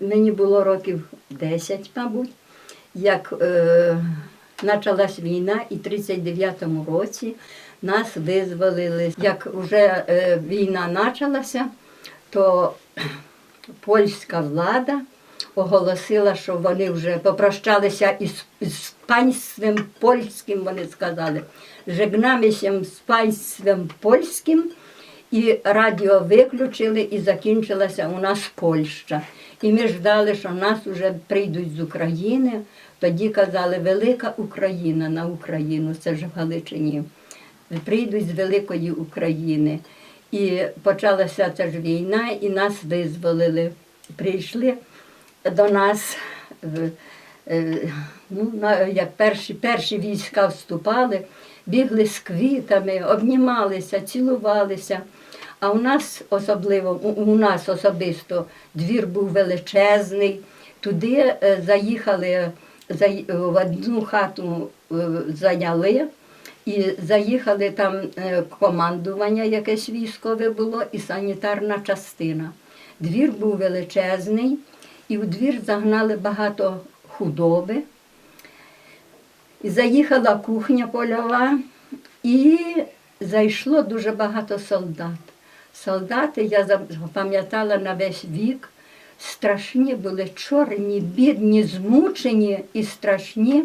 Мені було років 10, мабуть, як е, почалась війна, і в 39-му році нас визволили. Як вже е, війна почалася, то польська влада оголосила, що вони вже попрощалися із, із панством польським, вони сказали. Жегнамося з панством польським, і радіо виключили, і закінчилася у нас Польща. І ми ждали, що нас вже прийдуть з України. Тоді казали, Велика Україна на Україну, це ж в Галичині. Прийдуть з Великої України. І почалася ця ж війна, і нас визволили. Прийшли до нас, е, ну, як перші, перші війська вступали, бігли з квітами, обнімалися, цілувалися. А у нас особливо, у- нас особисто двір був величезний. Туди е, заїхали заї- в одну хату е, зайняли. І заїхали там е, командування, якесь військове було, і санітарна частина. Двір був величезний, і у двір загнали багато худоби. І заїхала кухня польова, і зайшло дуже багато солдат. Солдати, я запам'ятала на весь вік, страшні були, чорні, бідні, змучені і страшні.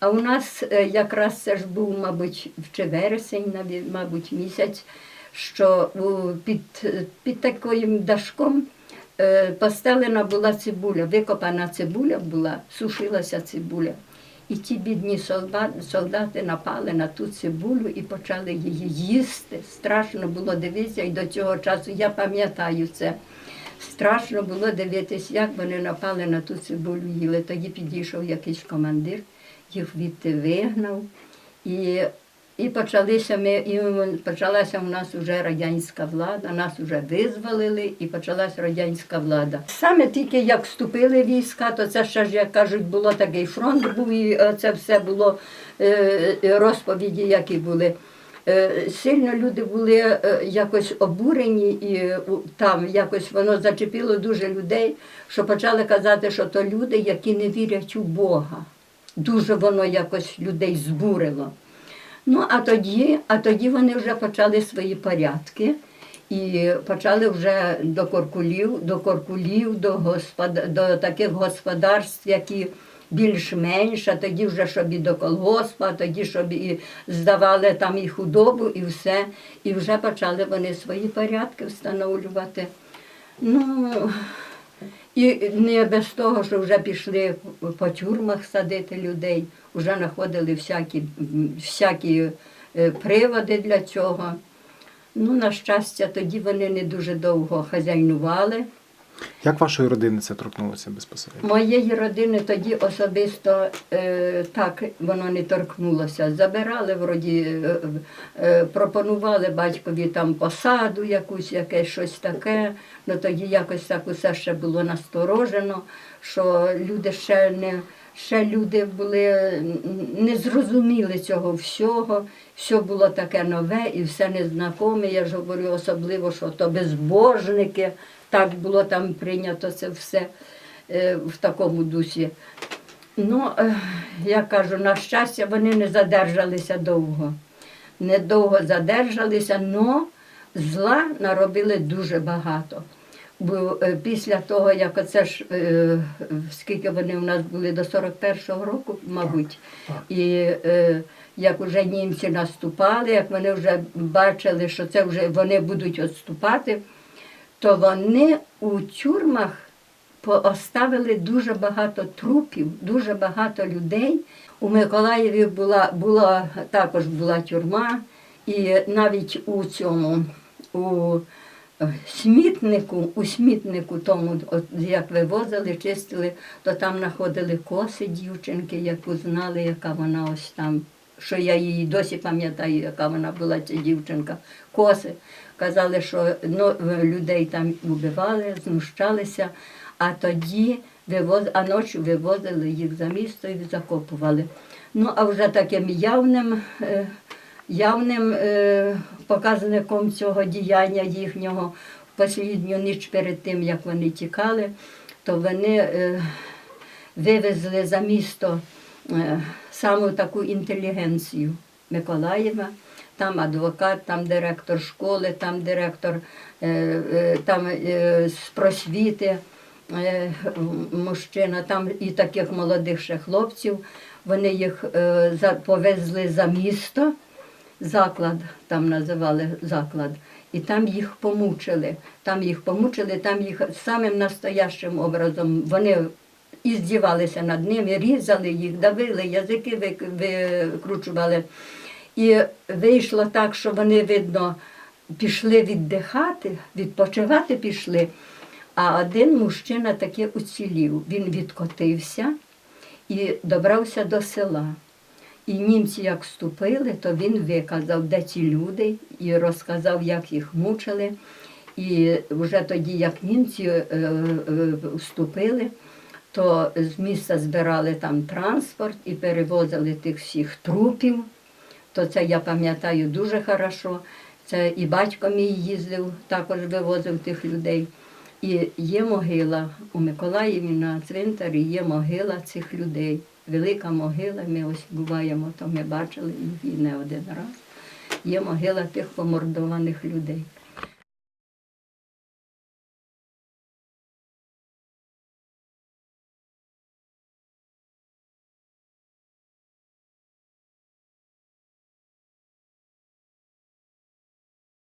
А у нас е, якраз це ж був, мабуть, чи вересень, мабуть, місяць, що під, під таким дашком е, постелена була цибуля, викопана цибуля була, сушилася цибуля. І ті бідні солдати, напали на ту цибулю і почали її їсти. Страшно було дивитися, і до цього часу я пам'ятаю це. Страшно було дивитися, як вони напали на ту цибулю їли. Тоді підійшов якийсь командир, їх відти вигнав. І, і почалися ми, і почалася у нас вже радянська влада, нас вже визволили і почалася радянська влада. Саме тільки як вступили війська, то це ще ж, як кажуть, було такий фронт був, і е, це все було е, е, розповіді, які були. Сильно люди були якось обурені, і там якось воно зачепило дуже людей, що почали казати, що то люди, які не вірять у Бога. Дуже воно якось людей збурило. Ну, а тоді, а тоді вони вже почали свої порядки і почали вже до коркулів, до коркулів, до, господ... до таких господарств, які більш-менш, а тоді вже щоб і до колгоспа, а тоді щоб і здавали там і худобу, і все. І вже почали вони свої порядки встановлювати. Ну, і не без того, що вже пішли по тюрмах садити людей, вже знаходили всякі, всякі е, приводи для цього. Ну, на щастя, тоді вони не дуже довго хазяйнували. Як вашої родини це торкнулося безпосередньо? Моєї родини тоді особисто е, так воно не торкнулося. Забирали, вроді, е, е, пропонували батькові там посаду якусь, якесь щось таке. Ну тоді якось так усе ще було насторожено, що люди ще не. Ще люди були не зрозуміли цього всього, все було таке нове і все незнакоме. Я ж говорю, особливо, що то безбожники, так було там прийнято це все е, в такому дусі. Ну, е, я кажу, на щастя, вони не задержалися довго. Недовго задержалися, але зла наробили дуже багато. Бо е, після того, як оце ж, е, скільки вони у нас були до 41-го року, мабуть, і е, як вже німці наступали, як вони вже бачили, що це вже вони будуть відступати, то вони у тюрмах оставили дуже багато трупів, дуже багато людей. У Миколаєві була, була також була тюрма, і навіть у цьому у смітнику, у смітнику тому, от, як вивозили, чистили, то там знаходили коси дівчинки, яку знали, яка вона ось там. Що я її досі пам'ятаю, яка вона була ця дівчинка. Коси. Казали, що ну, людей там убивали, знущалися, а тоді вивоз, а ночі вивозили їх за місто і закопували. Ну, а вже таким явним, е, явним е, показником цього діяння їхнього в послідню ніч перед тим, як вони тікали, то вони е, вивезли за місто е, саму таку інтелігенцію Миколаєва. Там адвокат, там директор школи, там директор там, з просвіти мужчина, там і таких молодих ще хлопців. Вони їх повезли за місто, заклад, там називали заклад, і там їх помучили. Там їх помучили, там їх самим настоящим образом вони і здівалися над ними, різали їх, давили, язики викручували. І вийшло так, що вони, видно, пішли віддихати, відпочивати пішли. А один мужчина таки уцілів. Він відкотився і добрався до села. І німці як вступили, то він виказав, де ці люди, і розказав, як їх мучили. І вже тоді, як німці е, е, вступили, то з міста збирали там транспорт і перевозили тих всіх трупів. То це я пам'ятаю дуже хорошо. Це і батько мій їздив, також вивозив тих людей. І є могила у Миколаєві на цвинтарі є могила цих людей. Велика могила, ми ось буваємо, то ми бачили її не один раз. Є могила тих помордованих людей.